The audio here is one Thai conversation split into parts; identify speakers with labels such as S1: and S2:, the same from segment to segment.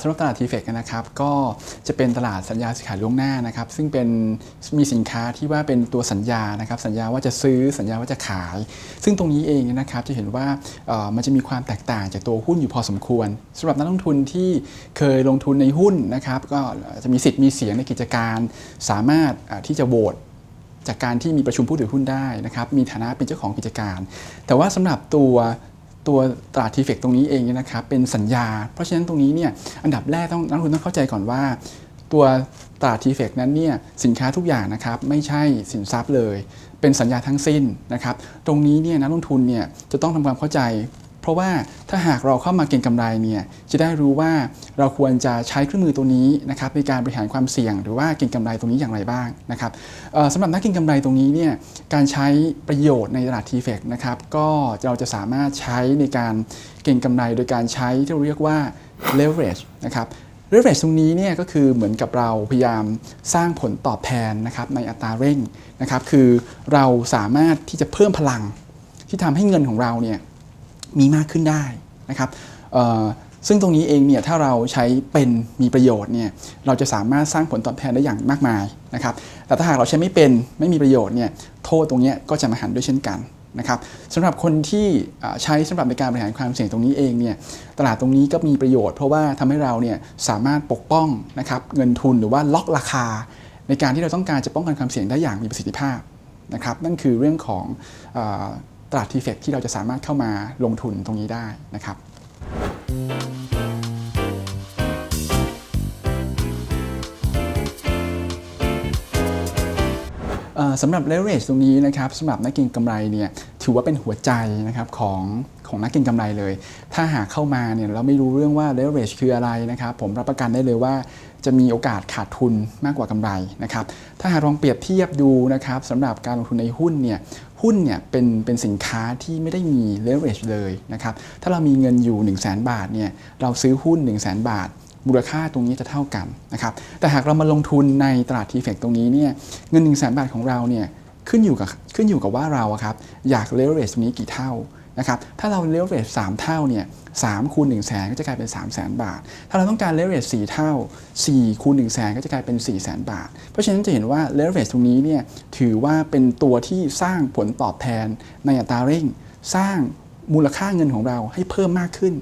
S1: สำหรับตลาดทีเฟกนะครับก็จะเป็นตลาดสัญญาซื้อขายล่วงหน้านะครับซึ่งเป็นมีสินค้าที่ว่าเป็นตัวสัญญานะครับสัญญาว่าจะซื้อสัญญาว่าจะขาย ซึ่งตรงนี้เองนะครับจะเห็นว่ามันจะมีความแตกต่างจากตัวหุ้นอยู่พอสมควรสำหรับนักลงทุนที่เคยลงทุนในหุ้นนะครับก็จะมีสิทธิ์มีเสียงในกิจการสามารถที่จะโหวตจากการที่มีประชุมผู้ถือหุ้นได้นะครับมีฐานะเป็นเจ้าของกิจการ แต่ว่าสำหรับตัว ตัวตลาดทีเฟกตรงนี้เองนะครับเป็นสัญญา เพราะฉะนั้นตรงนี้เนี่ยอันดับแรกต้องนักลงทุนต้องเข้าใจก่อนว่า ตัวตลาดทีเฟกนั้นเนี่ยสินค้าทุกอย่างนะครับไม่ใช่สินทรัพย์เลย เป็นสัญญาทั้งสิ้นนะครับตรงนี้เนี่ยนักลงทุนเนี่ยจะต้องทำความเข้าใจ เพราะว่าถ้าหากเราเข้ามาเก็งกำไรเนี่ยจะได้รู้ว่าเราควรจะใช้เครื่องมือตัวนี้นะครับในการบริหารความเสี่ยง หรือว่าเก็งกำไรตรงนี้อย่างไรบ้างนะครับสำหรับนักเก็งกำไรตรงนี้เนี่ยการใช้ประโยชน์ในตลาด t f e c นะครับก็เราจะสามารถใช้ในการเก็งกำไร โดยการใช้ที่เราเรียกว่า leverage นะครับ leverage ตรงนี้เนี่ยก็คือเหมือนกับเราพยายามสร้างผลตอบแทนนะครับในอัตราเร่งนะครับคือเราสามารถที่จะเพิ่มพลังที่ทำให้เงินของเราเนี่ย มีมากขึ้นได้นะครับซึ่งตรงนี้เองเนี่ยถ้าเราใช้เป็นมีประโยชน์เนี่ยเราจะสามารถสร้างผลตอบแทนได้อย่างมากมายนะครับแต่ถ้าหากเราใช้ไม่เป็นไม่มีประโยชน์เนี่ยโทษตรงนี้ก็จะมาหันด้วยเช่นกันนะครับสำหรับคนที่ใช้สำหรับในการบริหารความเสี่ยงตรงนี้เองเนี่ยตลาดตรงนี้ก็มีประโยชน์ เพราะว่าทำให้เราเนี่ยสามารถปกป้องนะครับเงินทุนหรือว่าล็อกราคา ในการที่เราต้องการจะป้องกันความเสี่ยงได้อย่างมีประสิทธิภาพนะครับนั่นคือเรื่องของ ตลาดทีเฟกที่เราจะสามารถเข้ามาลงทุนตรงนี้ได้นะครับสำหรับ leverage ตรงนี้นะครับสำหรับนักเก็งกำไรเนี่ย ถือว่าเป็นหัวใจนะครับของของนักเก็งกำไรเลย ถ้าหากเข้ามาเนี่ยเราไม่รู้เรื่องว่า leverage คืออะไรนะครับผมรับประกันได้เลยว่าจะมีโอกาสขาดทุนมากกว่ากำไรนะครับถ้าหากลองเปรียบเทียบดูนะครับสำหรับการลงทุนในหุ้นเนี่ยหุ้นเนี่ยเป็นเป็นสินค้าที่ไม่ได้มี leverage เลยนะครับถ้าเรามีเงินอยู่ 1 0 0 0 0แบาทเนี่ยเราซื้อหุ้น 1 0 0 0 0แบาทมูลค่าตรงนี้จะเท่ากันนะครับแต่หากเรามาลงทุนในตลาดทีเฟกตรงนี้เนี่ยเงิน1 0 0 0 0แบาทของเราเนี่ย ขึ้นอยู่กับขึ้นอยู่กับว่าเราอะครับอยากเลเวอเรจตรงนี้กี่เท่านะครับถ้าเราเลเวอเรจ3เท่าเนี่ยสามคูณ1 0 0 0 0แสนก็จะกลายเป็น3 0 0 0 0 0บาท ถ้าเราต้องการเลเวอเรจ4เท่า4คูณ1 0 0 0 0แสนก็จะกลายเป็น4 0 0 0 0 0บาท เพราะฉะนั้นจะเห็นว่าเลเวอเรจตรงนี้เนี่ยถือว่าเป็นตัวที่สร้างผลตอบแทนในอัตราเร่ง สร้างมูลค่าเงินของเราให้เพิ่มมากขึ้น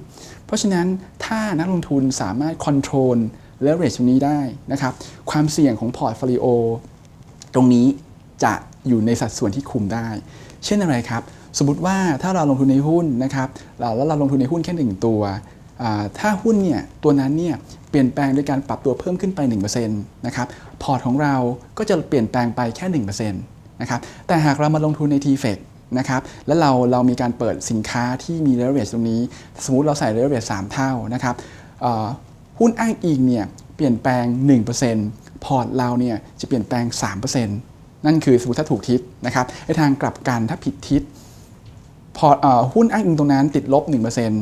S1: เพราะฉะนั้นถ้านักลงทุนสามารถคอนโทรลเลเวอเรจตรงนี้ได้นะครับความเสี่ยงของพอร์ตโฟลิโอตรงนี้จะ อยู่ในสัดส่วนที่คุมได้ เช่นอะไรครับ สมมติว่าถ้าเราลงทุนในหุ้นนะครับแล้วเราลงทุนในหุ้นแค่หนึ่งตัว ถ้าหุ้นเนี่ยตัวนั้นเนี่ยเปลี่ยนแปลงโดยการปรับตัวเพิ่มขึ้นไป1%นะครับพอร์ตของเราก็จะเปลี่ยนแปลงไปแค่1%นะครับแต่หากเรามาลงทุนใน t f e c นะครับแล้วเราเรามีการเปิดสินค้าที่มี leverage ตรงนี้ สมมติเราใส่ leverage 3 เท่านะครับหุ้นอ้างอิงเนี่ยเปลี่ยนแปลง 1%พอร์ตเราเนี่ยจะเปลี่ยนแปลง 3% นั่นคือสมมติถ้าถูกทิศนะครับในทางกลับกันถ้าผิดทิศพออหุ้นอ้างอิงตรงนั้นติดลบ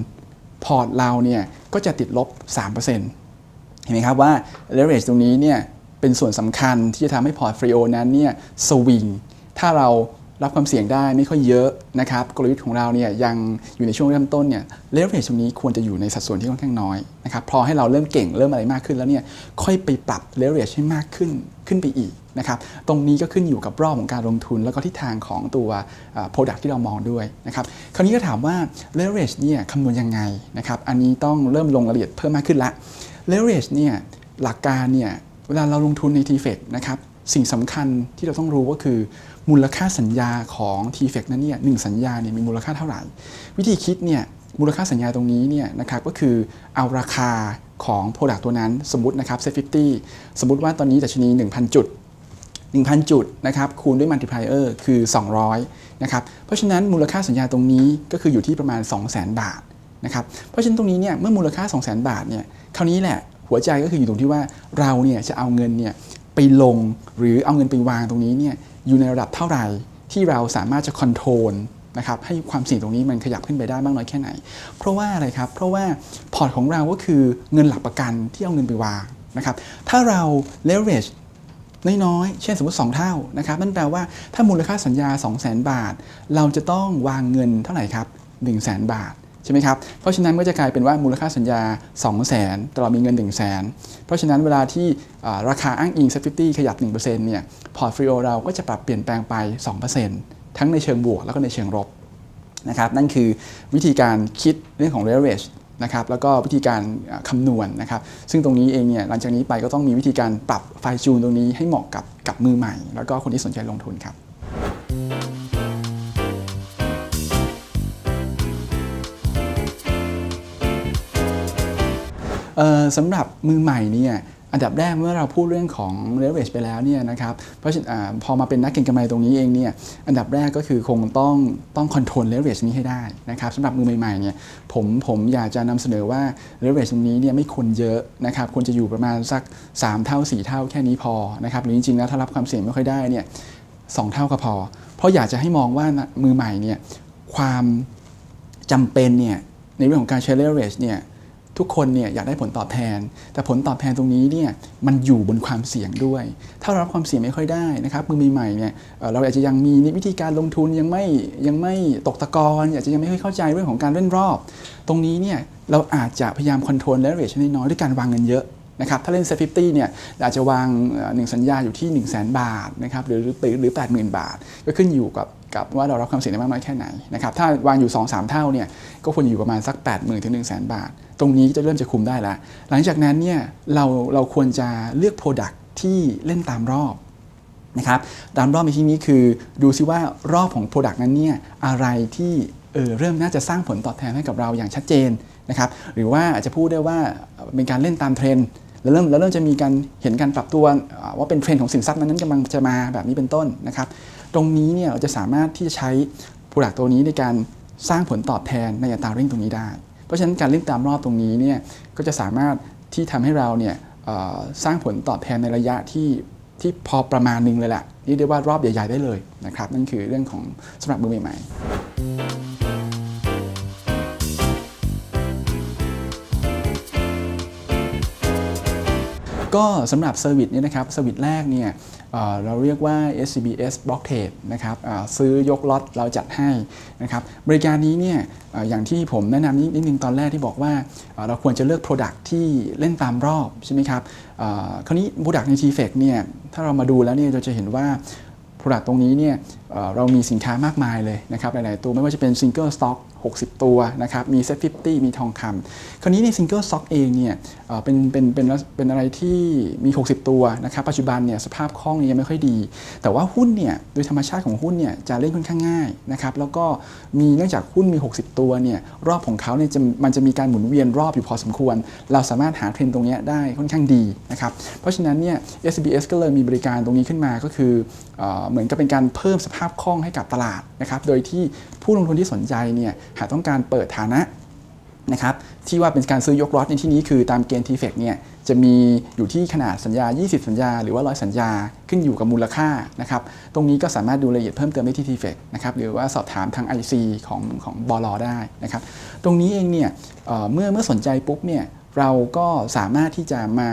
S1: 1%พอร์ตเราเนี่ยก็จะติดลบ 3%เห็นไหมครับว่า leverage ตรงนี้เนี่ยเป็นส่วนสำคัญที่จะทำให้พอร์ตฟรีโอนั้นเนี่ยสวิงถ้าเรา รับความเสี่ยงได้ไม่ค่อยเยอะนะครับกลยุทธ์ของเราเนี่ยยังอยู่ในช่วงเริ่มต้นเนี่ย leverage ตรงนี้ควรจะอยู่ในสัดส่วนที่ค่อนข้างน้อยนะครับพอให้เราเริ่มเก่งเริ่มอะไรมากขึ้นแล้วเนี่ยค่อยไปปรับ leverage ให้มากขึ้นขึ้นไปอีกนะครับตรงนี้ก็ขึ้นอยู่กับรอบของการลงทุน แล้วก็ทิศทางของตัว product ที่เรามองด้วยนะครับคราวนี้ก็ถามว่า leverage เนี่ยคำนวณยังไงนะครับอันนี้ต้องเริ่มลงรายละเอียดเพิ่มมากขึ้นละ leverage เนี่ยหลักการเนี่ยเวลาเราลงทุนใน t f e c นะครับสิ่งสำคัญที่เราต้องรู้ก็คือ มูลค่าสัญญาของ t f e c นั้นเนี่ยหนึ่งสัญญาเนี่ยมีมูลค่าเท่าไหร่ วิธีคิดเนี่ยมูลค่าสัญญาตรงนี้เนี่ยนะครับก็คือเอาราคาของ Product ตัวนั้นสมมตินะครับ Set 50สมมติว่าตอนนี้ดัชนี 1,000 จุด 1,000 จุดนะครับคูณด้วย multiplier คือ 200นะครับเพราะฉะนั้นมูลค่าสัญญาตรงนี้ก็คืออยู่ที่ประมาณ 200,000 บาทนะครับเพราะฉะนั้นตรงนี้เนี่ยเมื่อมูลค่า 200,000 บาทเนี่ยคราวนี้แหละหัวใจก็คืออยู่ตรงที่ว่าเราเนี่ยจะเอาเงินเนี่ย ไปลงหรือเอาเงินไปวางตรงนี้เนี่ยอยู่ในระดับเท่าไหร่ที่เราสามารถจะคอนโทรลนะครับให้ความเสี่ยงตรงนี้มันขยับขึ้นไปได้มากน้อยแค่ไหน เพราะว่าอะไรครับ เพราะว่าพอร์ตของเราก็คือเงินหลักประกันที่เอาเงินไปวางนะครับ ถ้าเรา leverage น้อยๆ เช่นสมมติ 2 เท่านะครับนั่นแปลว่าถ้ามูลค่าสัญญา 2 0 0 0 0 0 บาท เราจะต้องวางเงินเท่าไหร่ครับ 1 0 0 0 0 0 บาท ใช่ไหมครับ เพราะฉะนั้นก็จะกลายเป็นว่ามูลค่าสัญญา 2 0 0 0 0 0แต่เรามีเงิน 1 0 0 0 0แเพราะฉะนั้นเวลาที่ราคาอ้างอิง Safety ขยับ 1%เนี่ยพอร์ตฟิโอเราก็จะปรับเปลี่ยนแปลงไป 2%ทั้งในเชิงบวกแล้วก็ในเชิงลบนะครับนั่นคือวิธีการคิดเรื่องของ leverage นะครับแล้วก็วิธีการคำนวณนะครับ ซึ่งตรงนี้เองเนี่ยหลังจากนี้ไปก็ต้องมีวิธีการปรับไฟจูนตรงนี้ให้เหมาะกับกับมือใหม่ แล้วก็คนที่สนใจลงทุนครับ สำหรับมือใหม่เนี่ยอันดับแรกเมื่อเราพูดเรื่องของ leverage ไปแล้วเนี่ยนะครับเพราะฉะนั้นพอมาเป็นนักเก็งกำไรตรงนี้เองเนี่ยอันดับแรกก็คือคงต้องต้องคอนโทรล leverage นี้ให้ได้นะครับสำหรับมือใหม่ๆเนี่ยผมผมอยากจะนำเสนอว่า leverage ตรงนี้เนี่ยไม่ควรเยอะนะครับควรจะอยู่ประมาณสัก 3 เท่า 4 เท่าแค่นี้พอนะครับหรือจริงๆแล้วถ้ารับความเสี่ยงไม่ค่อยได้เนี่ยสองเท่าก็พอ เพราะอยากจะให้มองว่ามือใหม่เนี่ยความจำเป็นเนี่ยในเรื่องของการใช้ leverage เนี่ย ทุกคนเนี่ยอยากได้ผลตอบแทน แต่ผลตอบแทนตรงนี้เนี่ยมันอยู่บนความเสี่ยงด้วย ถ้าเรารับความเสี่ยงไม่ค่อยได้นะครับมือใหม่เนี่ยเราอาจจะยังมีวิธีการลงทุนยังไม่ยังไม่ตกตะกอนอาจจะยังไม่ค่อยเข้าใจเรื่องของการเล่นรอบ ตรงนี้เนี่ยเราอาจจะพยายามคอนโทรล leverage ให้น้อยๆด้วยการวางเงินเยอะนะครับถ้าเล่น s ซฟ50เนี่ยอาจจะวางเอ่อหนึ่งสัญญาอยู่ที่ 1 0 0 0 0แบาทนะครับหรือหรือหรือ 80,000 บาท ก็ขึ้นอยู่กับ กับว่าเรารับความเสี่ยงได้มากน้อยแค่ไหนนะครับถ้าวางอยู่ 2-3 เท่าเนี่ยก็ควรอยู่ประมาณสัก 80,000ถึง1 0 0 0 0 0บาท ตรงนี้จะเริ่มจะคุมได้แล้วหลังจากนั้นเนี่ยเราเราควรจะเลือก Product ที่เล่นตามรอบนะครับตามรอบในที่นี้คือดูซิว่ารอบของ Product นั้นเนี่ยอะไรที่เออเริ่มน่าจะสร้างผลตอบแทนให้กับเราอย่างชัดเจนนะครับหรือว่าอาจจะพูดได้ว่าเป็นการเล่นตามเทรนด์แล้วเริ่มแล้วเริ่มจะมีการเห็นการปรับตัวว่าเป็นเทรนด์ของสินทรัพย์นั้นกำลังจะมาแบบนี้เป็นต้นนะครับ ตรงนี้เนี่ยเราจะสามารถที่จะใช้ Product ตัวนี้ในการสร้างผลตอบแทนในอัตราเร่งตรงนี้ได้ เพราะฉะนั้นการเล่นตามรอบตรงนี้เนี่ยก็จะสามารถที่ทำให้เราเนี่ยสร้างผลตอบแทนในระยะที่ที่พอประมาณนึงเลยแหละนี่เรียกว่ารอบใหญ่ ๆ ได้เลยนะครับ นั่นคือเรื่องของสำหรับมือใหม่ๆก็สำหรับเซอร์วิสเนี่ยนะครับเซอร์วิสแรกเนี่ย เราเรียกว่า SCBS Block Trade นะครับซื้อยกล็อตเราจัดให้นะครับบริการนี้เนี่ยอย่างที่ผมแนะนำนิดนิดนึงตอนแรกที่บอกว่า เราควรจะเลือก Product ที่เล่นตามรอบใช่ไหมครับคราวนี้ Product ใน t f e c เนี่ยถ้าเรามาดูแล้วเนี่ยเราจะเห็นว่า Product ตรงนี้เนี่ยเอ่อเรามีสินค้ามากมายเลยนะครับหลาย ๆ ตัวไม่ว่าจะเป็น Single Stock 60 ตัวนะครับ มี Set 50มีทองคำคราวนี้ใน Single Stock เองเนี่ยเป็นเป็นเป็นเป็นอะไรที่มี 60 ตัวนะครับ ปัจจุบันเนี่ยสภาพคล่องยังไม่ค่อยดี แต่ว่าหุ้นเนี่ยโดยธรรมชาติของหุ้นเนี่ยจะเล่นค่อนข้างง่ายนะครับ แล้วก็มีเนื่องจากหุ้นมี 60 ตัวเนี่ยรอบของเขาเนี่ยมันจะมีการหมุนเวียนรอบอยู่พอสมควร เราสามารถหาเทรนตรงเนี้ยได้ค่อนข้างดีนะครับ เพราะฉะนั้นเนี่ย SBS ก็เลยมีบริการตรงนี้ขึ้นมาก็คือ เหมือนกับเป็นการเพิ่มสภาพคล่องให้กับตลาดนะครับโดยที่ผู้ลงทุนที่สนใจเนี่ยหากต้องการเปิดฐานะนะครับที่ว่าเป็นการซื้อยกล็อตในที่นี้คือตามเกณฑ์ t f e c เนี่ยจะมีอยู่ที่ขนาดสัญญา 20 สัญญา หรือว่า100สัญญาขึ้นอยู่กับมูลค่านะครับตรงนี้ก็สามารถดูรายละเอียดเพิ่มเติมได้ที่ t f e c นะครับหรือว่าสอบถามทาง IC ของของบลได้นะครับตรงนี้เองเนี่ยเเมื่อเมื่อสนใจปุ๊บเนี่ยเราก็สามารถที่จะมา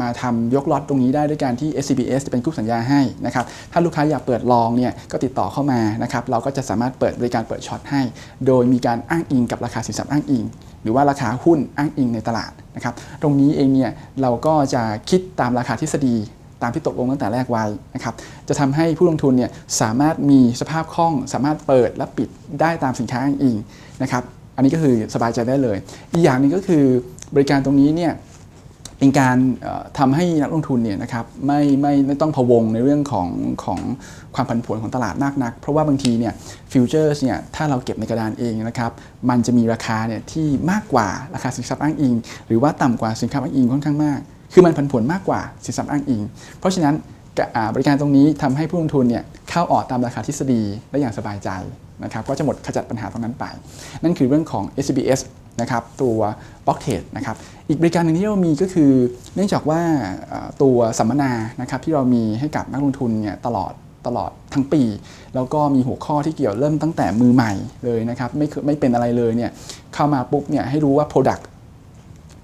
S1: มาทำยกล็อตตรงนี้ได้ด้วยการที่ SCBS จะเป็นกู้สัญญาให้นะครับถ้าลูกค้าอยากเปิดลองเนี่ยก็ติดต่อเข้ามานะครับเราก็จะสามารถเปิดบริการเปิดช็อตให้ โดยมีการอ้างอิงกับราคาสินทรัพย์อ้างอิง หรือว่าราคาหุ้นอ้างอิงในตลาดนะครับตรงนี้เองเนี่ยเราก็จะคิดตามราคาทฤษฎีตามที่ตกลงตั้งแต่แรกไว้นะครับ จะทำให้ผู้ลงทุนเนี่ยสามารถมีสภาพคล่อง สามารถเปิดและปิดได้ตามสินค้าอ้างอิงนะครับ อันนี้ก็คือสบายใจได้เลย อีกอย่างหนึ่งก็คือบริการตรงนี้เนี่ย เป็นการเอ่อทำให้นักลงทุนเนี่ยนะครับไม่ไม่ไม่ต้องพะวงในเรื่องของของความผันผวนของตลาดมากนัก เพราะว่าบางทีเนี่ยฟิวเจอร์สเนี่ยถ้าเราเก็บในกระดานเองนะครับมันจะมีราคาเนี่ยที่มากกว่าราคาสินทรัพย์อ้างอิง หรือว่าต่ำกว่าสินทรัพย์อ้างอิงค่อนข้างมาก คือมันผันผวนมากกว่าสินทรัพย์อ้างอิง เพราะฉะนั้นกาบริการตรงนี้ทำให้ผู้ลงทุนเนี่ยเข้าออกตามราคาทฤษฎีได้อย่างสบายใจนะครับก็จะหมดขจัดปัญหาตรงนั้นไป นั่นคือเรื่องของ SBS นะครับตัว b l o c k t r a d e นะครับอีกบริการหนึ่งที่เรามีก็คือ เนื่องจากว่าตัวสัมมนานะครับที่เรามีให้กับนักลงทุนเนี่ยตลอดตลอดทั้งปี แล้วก็มีหัวข้อที่เกี่ยวเริ่มตั้งแต่มือใหม่เลยนะครับไม่ไม่เป็นอะไรเลยเนี่ยเข้ามาปุ๊บเนี่ยให้รู้ว่า Product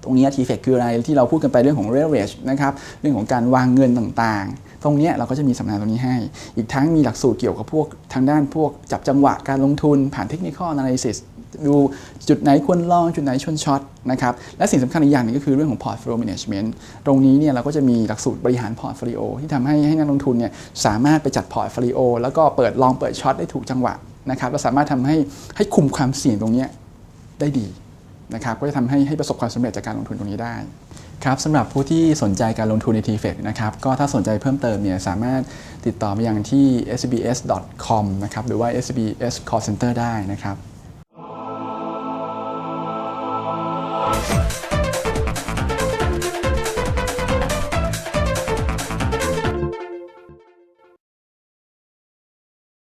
S1: ตรงนี้ t f e c คืออะไรที่เราพูดกันไปเรื่องของ leverage นะครับเรื่องของการวางเงินต่างๆ ตรงนี้เราก็จะมีสัมมนาตรงนี้ให้ อีกทั้งมีหลักสูตรเกี่ยวกับพวกทางด้านพวกจับจังหวะการลงทุนผ่าน technical analysis ดูจุดไหนควรลองจุดไหนชวนช็อตนะครับและสิ่งสำคัญอีกอย่างหนึงก็คือเรื่องของ portfolio management ตรงนี้เนี่ยเราก็จะมีหลักสูตรบริหาร portfolio ที่ทำให้ให้นักลงทุนเนี่ยสามารถไปจัด portfolio แล้วก็เปิดลองเปิดช็อตได้ถูกจังหวะนะครับและสามารถทำให้ให้คุมความเสี่ยงตรงนี้ได้ดีนะครับก็จะทำให้ให้ประสบความสำเร็จจากการลงทุนตรงนี้ได้ครับสำหรับผู้ที่สนใจการลงทุนใน t f e c นะครับก็ถ้าสนใจเพิ่มเติมเนี่ยสามารถติดต่อไปยังที่ sbs.com นะครับหรือว่า SBS call center ได้นะครับ